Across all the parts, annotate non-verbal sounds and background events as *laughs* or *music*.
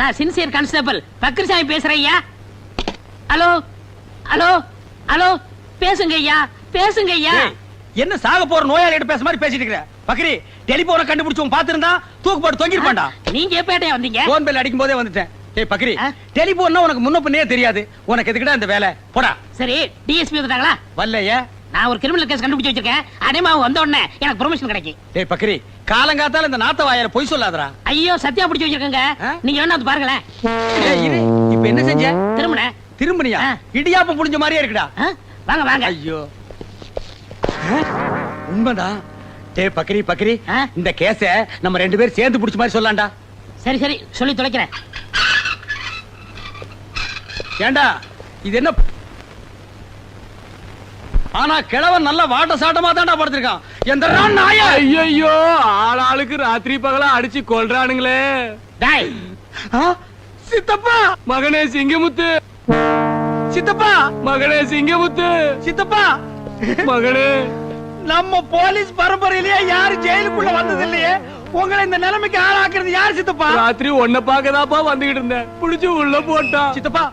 நான் sincere constable Pakrisamy பேசுறேன் ஐயா. ஹலோ? ஹலோ? ஹலோ? பேசுங்க ஐயா. பேசுங்க ஐயா. என்ன சாக போற நோயாளிகிட்ட பேச மாதிரி பேசிட்டு இருக்கிற? பக்ரி டெலிபோனை கண்டுபிடிச்சவன் பாத்திருந்தா தூக்கு போட்டு தொங்கிருப்பான்டா நீங்க எப்ப வந்தீங்க? போன் பெல் அடிக்கும் போதே வந்துட்டேன். டேய் பக்ரி? டெலிபோன்னா உனக்கு முன்ன பின்னே தெரியாது. உனக்கு எதுக்குடா இந்த வேலை? போடா. சரி டிஎஸ்பி வந்துட்டாங்களா வரலையே. நான் ஒரு கிரிமினல் கேஸ் கண்டுபிடிச்சு வச்சிருக்கேன். அடைமாவு வந்த உடனே எனக்கு ப்ரொமோஷன் கிடைக்கும். டேய் பக்ரி காலங்காத்தால இந்த நாத்த வாயால பொய் சொல்லாதடா. ஐயோ சத்தியா பிடிச்சு வச்சிருக்கேங்க? நீங்க வேணா வந்து பாருங்களேன். இப்ப என்ன செஞ்ச? திரும்பின. திரும்பனியா. இடியாப்பம் புடிஞ்ச மாதிரியே இருக்குடா. வாங்க வாங்க. ஐயோ? உண்மைதான். டேய் பக்ரி பக்ரி ஆ? இந்த கேஸ நம்ம ரெண்டு பேரும் சேர்ந்து புடிச்ச மாதிரி சொல்லலாம்டா சரி சரி. சொல்லி தொலைக்கிறேன். ஏண்டா? இது என்ன? ஆனா கிழவன் நல்ல வாட்ட சாட்டமா தான்டா படுத்திருக்கான். எந்த நாயா ஐயோ ஆளாளுக்கு ராத்திரி பகலா அடிச்சு கொல்றானுங்களே. டாய். ஆ? சித்தப்பா. மகனே சிங்கமுத்து. சித்தப்பா. மகனே சிங்கமுத்து. சித்தப்பா. மகனே. நம்ம போலீஸ் பரம்பரையிலேயே யாரு ஜெயிலுக்குள்ள வந்தது இல்லையே? உங்களை இந்த நிலைமைக்கு ஆளாக்குறது யார் சித்தப்பா? ராத்திரி உன்னை பாக்கதாப்பா வந்துகிட்டு இருந்தேன். புடிச்சு உள்ள போட்டான். சித்தப்பா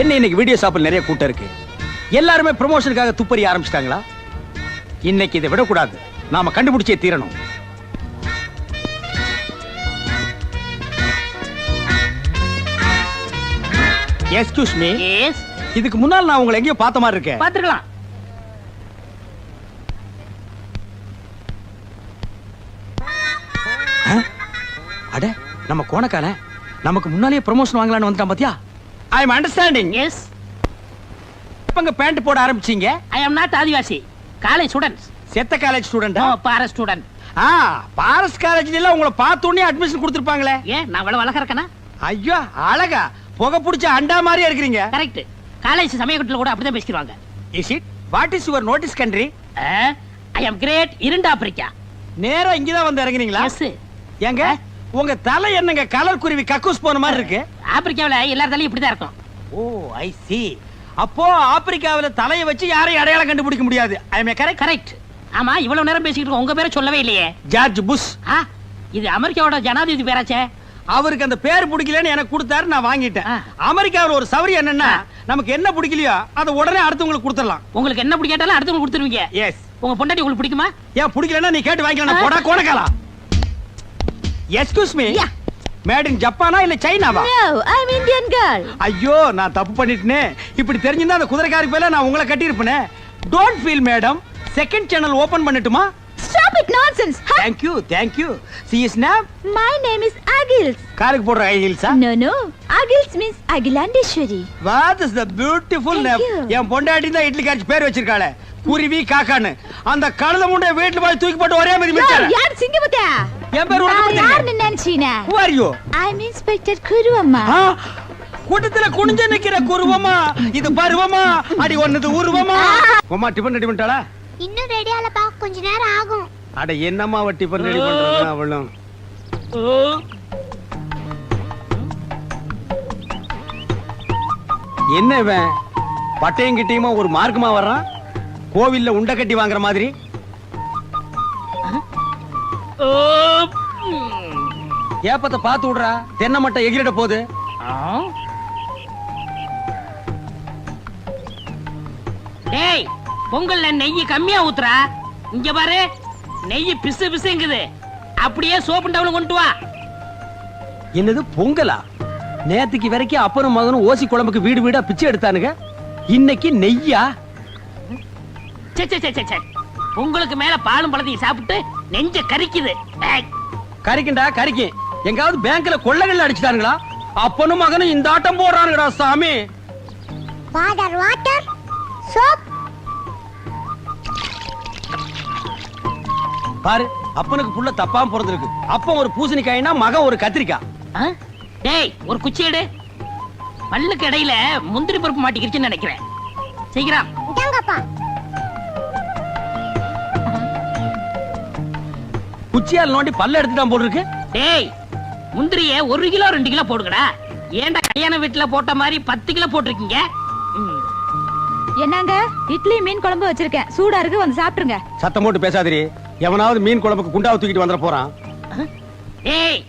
என்ன இன்னைக்கு வீடியோ ஷாப்பில் நிறைய கூட்டம் இருக்கு? எல்லாருமே ப்ரமோஷனுக்காக துப்பறி ஆரம்பிச்சிட்டாங்களா? இன்னைக்கு இதை விடக்கூடாது. நாம கண்டுபிடிச்சே தீரணும். எஸ்கியூஸ் மீ இதுக்கு முன்னால் நான் உங்களை எங்கேயோ பார்த்த மாதிரி இருக்கேன். பாத்துக்கலாம் நம்ம கோணக்கால நமக்கு முன்னாலேயே ப்ரமோஷன் வாங்கலாம்னு வந்துட்டான் பாத்தியா? ஐ எம் அண்டர்ஸ்டாண்டிங் எஸ் எப்பங்க பேண்ட் போட ஆரம்பிச்சீங்க? I am not Adivasi college students செத்த காலேஜ் ஸ்டூடெண்டா நோ பார ஸ்டூடெண்ட் ஆ பாரஸ் காலேஜ்ல எல்லாம் உங்களை பார்த்த உடனே அட்மிஷன் கொடுத்துருப்பாங்களே. ஏன் நான் அவ்வளவு அழகா இருக்கேனா? ஐயோ அழகா. புகை பிடிச்ச அண்டா மாதிரியா இருக்கிறீங்க. கரெக்ட் காலேஜ் சமயக்கட்டில் கூட அப்படிதான் பேசிக்கிறாங்க is it what is your notice country I am great இரண்டு ஆப்பிரிக்கா. நேரா இங்கதான் வந்து இறங்குறீங்களா எஸ் ஏங்க? உங்க தலை என்னங்க கலர் குருவி கக்கூஸ் போன மாதிரி இருக்கு? ஆப்பிரிக்காவுல எல்லாத்தாலையும் இப்படிதான் இருக்கும். ஓ ஐ சி அப்போ ஆப்பிரிக்காவில தலையை வச்சு யாரையும் அடையாளம் கண்டுபிடிக்க முடியாது. ஐ மே கரெக்ட் கரெக்ட் ஆமா இவ்வளவு நேரம் பேசிக்கிட்டு இருக்கோம் உங்க பேரை சொல்லவே இல்லையே. George Bush. இது அமெரிக்காவோட ஜனாதிபதி பேராச்சே. அவருக்கு அந்த பேர் பிடிக்கலன்னு எனக்கு கொடுத்தாரு நான் வாங்கிட்டேன். அமெரிக்காவில் ஒரு சவரி என்னன்னா நமக்கு என்ன பிடிக்கலையோ அதை உடனே அடுத்தவங்களுக்கு கொடுத்துடலாம். உங்களுக்கு என்ன பிடிக்காட்டாலும் அடுத்தவங்க கொடுத்துருவீங்க. எஸ் உங்க பொண்டாட்டி உங்களுக்கு பிடிக்குமா? ஏன் பிடிக்கலன்னா நீ கேட்டு வாங்கிக்கலாம் போடா *laughs* கோணக்காலா எஸ்கியூஸ் மீ. மேட் இன் ஜப்பானா இல்ல சைனாவா No, I'm Indian girl. ஐயோ நான் தப்பு பண்ணிட்டேனே இப்படி தெரிஞ்சிருந்தா அந்த குதிரைக்காரி பேர்ல நான் உங்களை கட்டி இருப்பேனே don't feel madam second channel open பண்ணட்டுமா Stop it nonsense. Huh? Thank you thank you she is name My name is Agils. காருக்கு போடுற ஹை ஹீல்ஸா No, no. Agils means Agilandeshwari. What is the beautiful Thank you. என் பொண்டாட்டி தான் இட்லி காய்ச்சி பேர் வச்சிருக்காளே குருவி காக்கான்னு அந்த கழுத முண்டை வீட்டுல போய் தூக்கி போட்டு ஒரே மாதிரி மிச்சாரு யார் சிங்கமுத்தா? என் பேர் உனக்கு நான் தெரியும். யாருன்னு நினைச்சீனா? Who are you? I'm Inspector Kuru அம்மா. ஆ, கூட்டத்துல குனிஞ்சு நிக்கிற குருவமா இது பருவமா? அடி ஒன்னது உருவமா உமா டிபன் ரெடி பண்ணிட்டாளா? இன்னும் ரெடி ஆகலப்பா கொஞ்ச நேரம் ஆகும். அட என்னம்மா அவ டிபன் ரெடி பண்றது அவளும்? என்ன இவன்? பட்டையும் கிட்டையுமா ஒரு மார்க்கமா வர்றான்? கோவில்ல உண்டை கட்டி வாங்குற மாதிரி? ஏப்பத்தை பார்த்து விடுறா. தென்னை மட்டை எகிரிட போகுது. டேய் பொங்கல்ல நெய் கம்மியா ஊத்துறா. இங்க பாரு நெய் பிசு பிசுங்குது. அப்படியே சோப்பு டவுன் கொண்டு வா. என்னது பொங்கலா? நேத்துக்கு வரைக்கும் அப்பனும் மகனும் ஓசி குழம்புக்கு வீடு வீடா பிச்சை எடுத்தானுங்க? இன்னைக்கு நெய்யா? சே சே சே, சே சே உங்களுக்கு மேல பாலும் பழத்தையும் சாப்பிட்டு நெஞ்ச கரிக்குது. ஏய், கறிக்கண்டா கறிக்கு எங்காவது பேங்க்ல கொள்ளைகள் அடிச்சுட்டானுங்களா? அப்பனும் மகனும் இந்த ஆட்டம் போடுறானுங்கடா சாமி. வாட்டர் வாட்டர் சோப் பாரு அப்பனுக்கு புள்ள தப்பாம பிறந்திருக்கு அப்பன் ஒரு பூசணிக்காய்னா மகன் ஒரு கத்திரிக்காய்? டேய் ஒரு குச்சி எடு. பல்லுக்கு இடையில முந்திரி பருப்பு மாட்டிக்கிருச்சுன்னு நினைக்கிறேன். சீக்கிரம். குச்சியால் நோண்டி பல்ல எடுத்துட்டான் போல் இருக்கு. டேய் முந்திரிய ஒரு கிலோ ரெண்டு கிலோ போடுங்கடா. ஏன்டா கல்யாண வீட்டுல போட்ட மாதிரி பத்து கிலோ போட்டிருக்கீங்க. என்னங்க? இட்லி மீன் குழம்பு வச்சிருக்கேன். சூடா இருக்கு வந்து சாப்பிட்டுருங்க. சத்தம் போட்டு பேசாதிரி எவனாவது மீன் குழம்புக்கு குண்டாவை தூக்கிட்டு வந்துட போறான். டேய்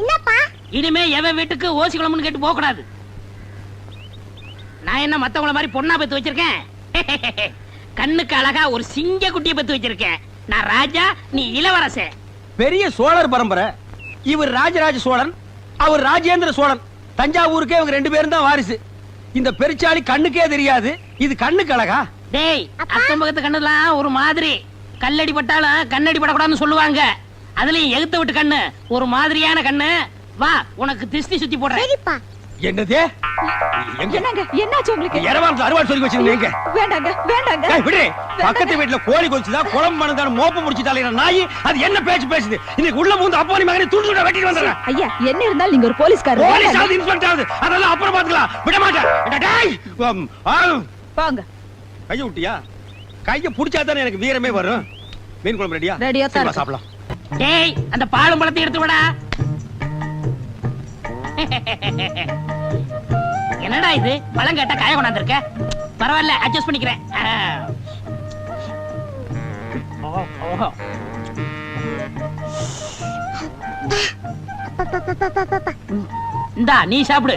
என்னப்பா? இனிமே எவன் வீட்டுக்கு ஓசி குழம்புன்னு கேட்டு போக கூடாது நான் என்ன மத்தவங்கள மாதிரி பொண்ணா பெத்து வச்சிருக்கேன்? *laughs* கண்ணுக்கு அழகா ஒரு சிங்க குட்டியை பெத்து வச்சிருக்கேன். நான் ராஜா நீ இளவரசன். பெரிய சோழர் பரம்பரை. இவர் ராஜராஜ சோழன் அவர் ராஜேந்திர சோழன். தஞ்சாவூருக்கே இவங்க ரெண்டு பேரும் தான் வாரிசு. இந்த பெருச்சாளி கண்ணுக்கே தெரியாது. இது கண்ணுக்கு அழகா? டேய் அக்கம் பக்கத்து கண்ணுலாம் ஒரு மாதிரி. கல்லடி பட்டாலும் கண்ணடி படக்கூடாதுன்னு சொல்லுவாங்க. அதுலயும் எகுத்த விட்டு கண்ணு. ஒரு மாதிரியான கண்ணு. வா உனக்கு திஷ்டி சுத்தி போடுறேன். என்னது? எங்க என்னங்க என்னாச்சு உங்களுக்கு? இரவாரத்துல அறுவாள் சொல்லி வச்சிருந்தீங்க வேண்டாங்க வேண்டாங்க. ஏய், விடு பக்கத்து வீட்டுல கோழி கொச்சுதா குழம்பு மணந்தான மோப்ப முடிச்சுட்டாலே நாய்? அது என்ன பேச்சு பேசுது? இன்னைக்கு உள்ள பூந்து அப்பா நீ மகனை துண்டு துண்டா வெட்டிட்டு வந்துடுறேன் ஐயா என்ன இருந்தாலும் நீங்க ஒரு போலீஸ்காரர். போலீஸ். ஆகுது இன்ஸ்பெக்டர் ஆகுது அதெல்லாம் அப்புறம் பாத்துக்கலாம் விட மாட்டேன். கைய விட்டியா? கைய புடிச்சா தானே எனக்கு வீரமே வரும். மீன் குழம்பு ரெடியா ரெடியா. சாப்பிடலாம். டேய் அந்த பாலும் பழத்தை எடுத்து விடா என்னடா இது? பழம் கேட்டா காய கொண்டாந்துருக்க? பரவாயில்ல அட்ஜஸ்ட் பண்ணிக்கிறேன். இந்தா நீ சாப்பிடு.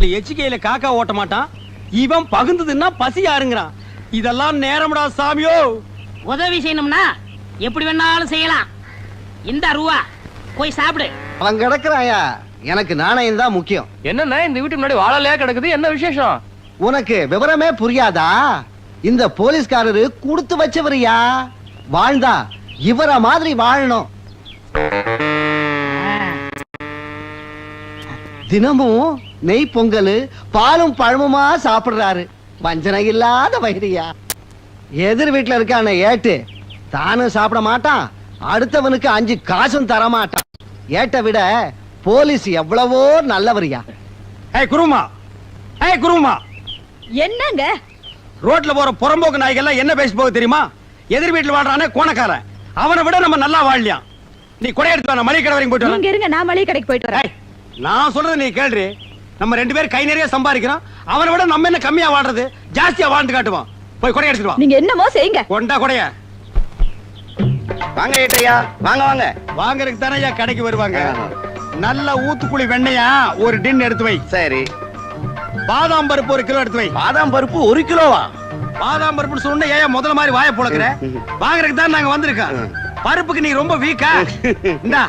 எச்சிக்கையில காக்கா ஓட்ட மாட்டான். இவன் பகுந்ததுன்னா பசி யாருங்கிறான். இதெல்லாம் நேரம்டா சாமியோ. உதவி செய்யணும்னா எப்படி வேணாலும் செய்யலாம். இந்த ரூவா போய் சாப்பிடு. அவன் கிடக்குறாயா எனக்கு நாணயம் தான் முக்கியம். என்னண்ணா இந்த வீட்டு முன்னாடி வாழலையா கிடக்குது? என்ன விசேஷம்? உனக்கு விவரமே புரியாதா? இந்த போலீஸ்காரரு கொடுத்து வச்சவரியா? வாழ்ந்தா இவர மாதிரி வாழணும். தினமும் நெய் பொங்கல் பாலும் பழமுமா சாப்பிடுறாரு. வஞ்சனை இல்லாத வைரியா எதிர் வீட்டுல இருக்கான ஏட்டு தானும் சாப்பிட மாட்டான் அடுத்தவனுக்கு அஞ்சு காசும் தர மாட்டான் ஏட்டை விட போலீஸ் எவ்வளவோ நல்லவரியா? ஏய் குருமா. ஏய் குருமா. என்னங்க? ரோட்ல போற புறம்போக்கு நாய்கள்லாம் என்ன பேசி போக தெரியுமா? எதிர் வீட்டுல வாழ்றானே கோணக்காரன். அவனை விட நம்ம நல்லா வாழலாம் நீ கொடை எடுத்து மளிகை கடை வரைக்கும் போயிட்டு இருங்க நான் மளிகை கடைக்கு போயிட்டு வரேன். நான் சொல்றது நீ கேள்றி. நம்ம ரெண்டு பேரும் கை நிறைய சம்பாதிக்கிறோம். அவனை விட நம்ம என்ன கம்மியா வாழ்றது? ஜாஸ்தியா வாழ்ந்து காட்டுவான் போய் கொடை எடுத்துட்டு வா. நீங்க என்னமோ செய்யுங்க. கொண்டா கொடைய. வாங்க ஏட்டையா வாங்க வாங்க. வாங்குறதுக்கு தானே ஐயா கடைக்கு வருவாங்க. நல்ல ஊத்துக்குழி வெண்ணையா ஒரு டின் எடுத்து வை. சரி. பாதாம் பருப்பு ஒரு கிலோ எடுத்து வை. பாதாம் பருப்பு ஒரு கிலோவா? பாதாம் பருப்புன்னு சொன்ன ஏன் முதல்ல மாதிரி வாயை புழக்கிற? வாங்குறதுக்கு தான் நாங்க வந்திருக்கோம். பருப்புக்கு நீ ரொம்ப வீக்கா இந்தா.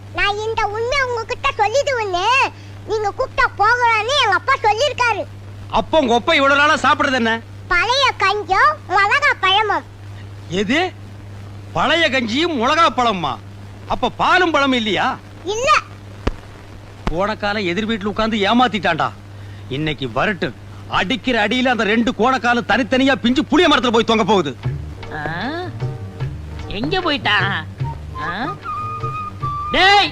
உங்ககிட்ட சொல்லிடுவேன்னு நீங்க கூப்பிட்டா போகலாம்னு எங்க அப்பா சொல்லிருக்காரு அப்போ உங்க அப்பா இவ்வளவு நாளா சாப்பிடுறது என்ன? பழைய கஞ்சம் மிளகா பழமும். எது? பழைய கஞ்சியும் மிளகா பழம்மா? அப்ப பாலும் பழம் இல்லையா? இல்ல. கோணக்கால எதிர் வீட்டுல உட்கார்ந்து ஏமாத்திட்டான்டா. இன்னைக்கு வரட்டு. அடிக்கிற அடியில அந்த ரெண்டு கோணக்காலும் தனித்தனியா பிஞ்சு புளிய மரத்துல போய் தொங்க போகுது? எங்க போயிட்டான் ஆ? டேய்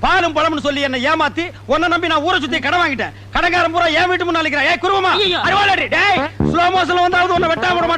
பாலும் பழம்னு சொல்லி என்ன ஏமாத்தி உன்னை நம்பி நான் ஊரை சுத்தி கடன் வாங்கிட்டேன். கடன்காரன் பூரா என் வீட்டு முன்னாள் ஏய் குருவமா ஸ்லோ மோஷன்ல வந்தாவது உன்னை வெட்டாம